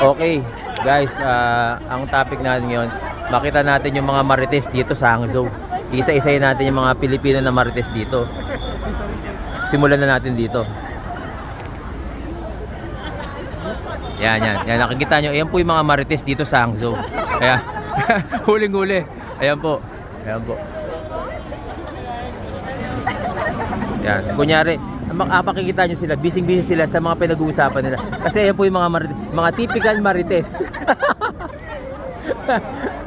Okay, guys, ah, ang topic natin ngayon, makita natin yung mga marites dito sa Hangzhou. Isa-isayin natin yung mga Pilipino na marites dito. Simulan na natin dito. Yan, yan. Yan, nakikita nyo. Ayan po yung mga marites dito sa Hangzhou. Ayan. Huling-huli. Ayan po. Ayan po. Yan. Kunyari, makikita nyo sila, busy-busy sila sa mga pinag-uusapan nila. Kasi ayan po yung mga, marit- mga typical marites. Na.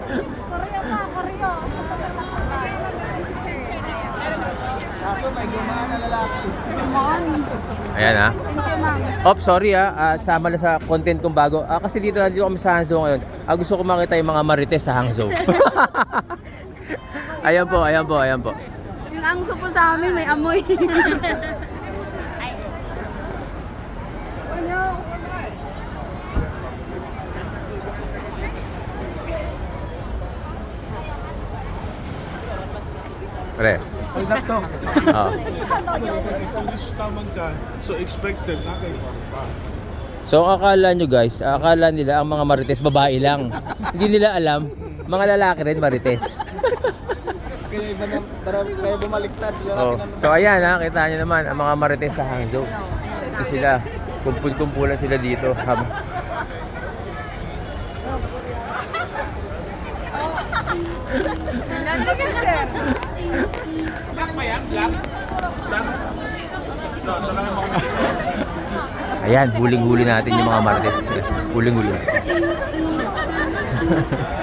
Ayan ha. Op, sorry ha. Ah, sama na sa content kong bago. Ah, kasi dito, dito kami sa Hangzhou ngayon. Ah, gusto ko makita yung mga marites sa Hangzhou. ayan po, ayan po, ayan po. Yung angso po sa amin, may amoy. Pre. Ay, to. Oh. English tamang ka. So expected na kay pa. So akala nyo guys, akala nila ang mga marites babae lang. Hindi nila alam, mga lalaki rin marites. Kaya iba na, para kaya bumaliktad. Lalaki Oh. na So ayan ha, kita nyo naman ang mga marites sa Hangzhou. Ito sila, kumpul-kumpulan sila dito. Habang... Ayan, huling-huli natin yung mga marites. Huling-huli.